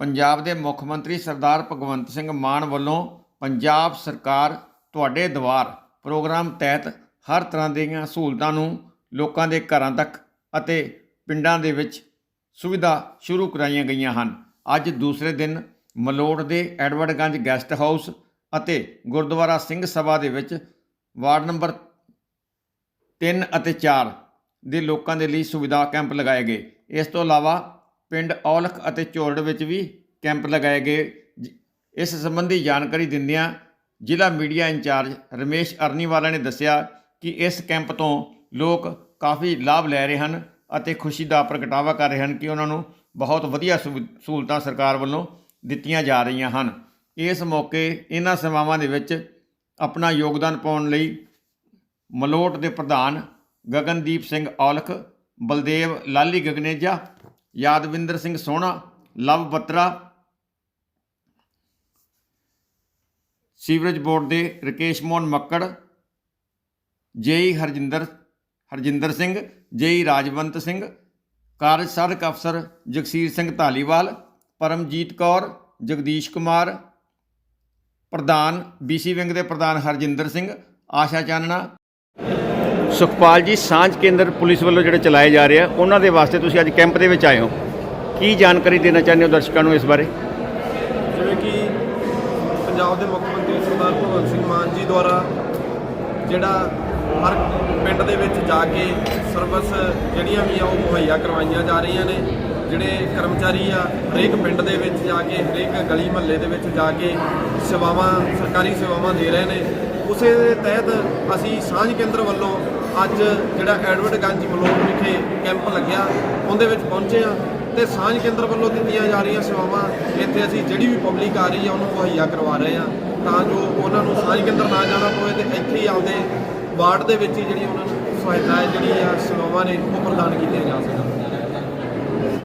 ਪੰਜਾਬ ਦੇ ਮੁੱਖ ਮੰਤਰੀ ਸਰਦਾਰ ਭਗਵੰਤ ਸਿੰਘ ਮਾਨ ਵੱਲੋਂ ਪੰਜਾਬ ਸਰਕਾਰ ਤੁਹਾਡੇ ਦੁਆਰ ਪ੍ਰੋਗਰਾਮ ਤਹਿਤ ਹਰ ਤਰ੍ਹਾਂ ਦੀਆਂ ਸਹੂਲਤਾਂ ਨੂੰ ਲੋਕਾਂ ਦੇ ਘਰਾਂ ਤੱਕ ਅਤੇ ਪਿੰਡਾਂ ਦੇ ਵਿੱਚ ਸੁਵਿਧਾ ਸ਼ੁਰੂ ਕਰਾਈਆਂ ਗਈਆਂ ਹਨ। ਅੱਜ ਦੂਸਰੇ ਦਿਨ ਮਲੋਟ ਦੇ ਐਡਵਰਡਗੰਜ ਗੈਸਟ ਹਾਊਸ ਅਤੇ ਗੁਰਦੁਆਰਾ ਸਿੰਘ ਸਭਾ ਦੇ ਵਿੱਚ ਵਾਰਡ ਨੰਬਰ 3 ਅਤੇ 4 ਦੇ ਲੋਕਾਂ ਦੇ ਲਈ ਸੁਵਿਧਾ ਕੈਂਪ ਲਗਾਏ ਗਏ। ਇਸ ਤੋਂ ਇਲਾਵਾ ਪਿੰਡ ਔਲਖ ਅਤੇ ਝੋਰੜ ਵਿੱਚ ਵੀ ਕੈਂਪ ਲਗਾਏ ਗਏ। ਜ- ਇਸ ਸੰਬੰਧੀ ਜਾਣਕਾਰੀ ਦਿੰਦਿਆਂ ਜ਼ਿਲ੍ਹਾ ਮੀਡੀਆ ਇੰਚਾਰਜ ਰਮੇਸ਼ ਅਰਨੀਵਾਲਾ ਨੇ ਦੱਸਿਆ ਕਿ ਇਸ ਕੈਂਪ ਤੋਂ ਲੋਕ ਕਾਫੀ ਲਾਭ ਲੈ ਰਹੇ ਹਨ ਅਤੇ ਖੁਸ਼ੀ ਦਾ ਪ੍ਰਗਟਾਵਾ ਕਰ ਰਹੇ ਹਨ ਕਿ ਉਹਨਾਂ ਨੂੰ ਬਹੁਤ ਵਧੀਆ ਸੁਵਿ- ਸਹੂਲਤਾਂ ਸਰਕਾਰ ਵੱਲੋਂ ਦਿੱਤੀਆਂ ਜਾ ਰਹੀਆਂ ਹਨ। ਇਸ ਮੌਕੇ ਇਹਨਾਂ ਸੇਵਾਵਾਂ ਦੇ ਵਿੱਚ ਆਪਣਾ ਯੋਗਦਾਨ ਪਾਉਣ ਲਈ ਮਲੋਟ ਦੇ ਪ੍ਰਧਾਨ ਗਗਨਦੀਪ ਸਿੰਘ ਔਲਖ, ਬਲਦੇਵ ਲਾਲੀ ਗਗਨੇਜਾ ਯਾਦਵਿੰਦਰ ਸਿੰਘ ਸੋਹਣਾ, ਲਵ ਬੱਤਰਾ, ਸੀਵਰੇਜ ਬੋਰਡ ਦੇ ਰਕੇਸ਼ ਮੋਹਨ ਮੱਕੜ ਜੇਈ ਹਰਜਿੰਦਰ ਹਰਜਿੰਦਰ ਸਿੰਘ ਜੇਈ ਰਾਜਵੰਤ ਸਿੰਘ, ਕਾਰਜ ਸਾਧਕ ਅਫਸਰ ਜਗਸੀਰ ਸਿੰਘ ਧਾਲੀਵਾਲ, ਪਰਮਜੀਤ ਕੌਰ, ਜਗਦੀਸ਼ ਕੁਮਾਰ, ਪ੍ਰਧਾਨ ਬੀਸੀ ਵਿੰਗ ਦੇ ਪ੍ਰਧਾਨ ਹਰਜਿੰਦਰ ਸਿੰਘ, ਆਸ਼ਾ ਚਾਨਣਾ ਸੁਖਪਾਲ ਜੀ, ਸਾਂਝ ਕੇਂਦਰ ਪੁਲਿਸ ਵੱਲੋਂ ਜਿਹੜੇ ਚਲਾਏ ਜਾ ਰਹੇ ਆ, ਉਹਨਾਂ ਦੇ ਵਾਸਤੇ ਤੁਸੀਂ ਅੱਜ ਕੈਂਪ ਦੇ ਵਿੱਚ ਆਏ ਹੋ। ਕੀ ਜਾਣਕਾਰੀ ਦੇਣਾ ਚਾਹੁੰਦੇ ਹੋ ਦਰਸ਼ਕਾਂ ਨੂੰ ਇਸ ਬਾਰੇ? ਜਿਵੇਂ ਕਿ ਪੰਜਾਬ ਦੇ ਮੁੱਖ ਮੰਤਰੀ ਸਰਦਾਰ ਭਗਵੰਤ ਸਿੰਘ ਮਾਨ ਜੀ ਦੁਆਰਾ ਜਿਹੜਾ ਹਰ ਪਿੰਡ ਦੇ ਵਿੱਚ ਜਾ ਕੇ ਸਰਵਿਸ ਜਿਹੜੀਆਂ ਵੀ ਆ, ਉਹ ਮੁਹੱਈਆ ਕਰਵਾਈਆਂ ਜਾ ਰਹੀਆਂ ਨੇ। ਜਿਹੜੇ ਕਰਮਚਾਰੀ ਆ, ਹਰੇਕ ਪਿੰਡ ਦੇ ਵਿੱਚ ਜਾ ਕੇ, ਹਰੇਕ ਗਲੀ ਮਹੱਲੇ ਦੇ ਵਿੱਚ ਜਾ ਕੇ ਸੇਵਾਵਾਂ, ਸਰਕਾਰੀ ਸੇਵਾਵਾਂ ਦੇ ਰਹੇ ਨੇ। ਉਸੇ ਦੇ ਤਹਿਤ ਅਸੀਂ ਸਾਂਝ ਕੇਂਦਰ ਵੱਲੋਂ ਅੱਜ ਜਿਹੜਾ ਐਡਵਰਟਗੰਜ ਮਲੋਟ ਵਿਖੇ ਕੈਂਪ ਲੱਗਿਆ, ਉਹਦੇ ਵਿੱਚ ਪਹੁੰਚੇ ਆ ਤੇ ਸਾਂਝ ਕੇਂਦਰ ਵੱਲੋਂ ਦਿੱਤੀਆਂ ਜਾ ਰਹੀਆਂ ਸੇਵਾਵਾਂ, ਇੱਥੇ ਅਸੀਂ ਜਿਹੜੀ ਵੀ ਪਬਲਿਕ ਆ ਰਹੀ ਆ, ਉਹਨੂੰ ਮੁਹੱਈਆ ਕਰਵਾ ਰਹੇ ਆ ਤਾਂ ਜੋ ਉਹਨਾਂ ਨੂੰ ਸਾਂਝ ਕੇਂਦਰ ਨਾ ਜਾਣਾ ਪਵੇ ਤੇ ਇੱਥੇ ਹੀ ਆਪਦੇ ਵਾਰਡ ਦੇ ਵਿੱਚ ਹੀ ਜਿਹੜੀ ਉਹਨਾਂ ਨੂੰ ਸਹਾਇਤਾ ਜਿਹੜੀ ਆ, ਸੇਵਾਵਾਂ ਨੇ, ਉਹ ਪ੍ਰਦਾਨ ਕੀਤੀਆਂ ਜਾ ਸਕਣ।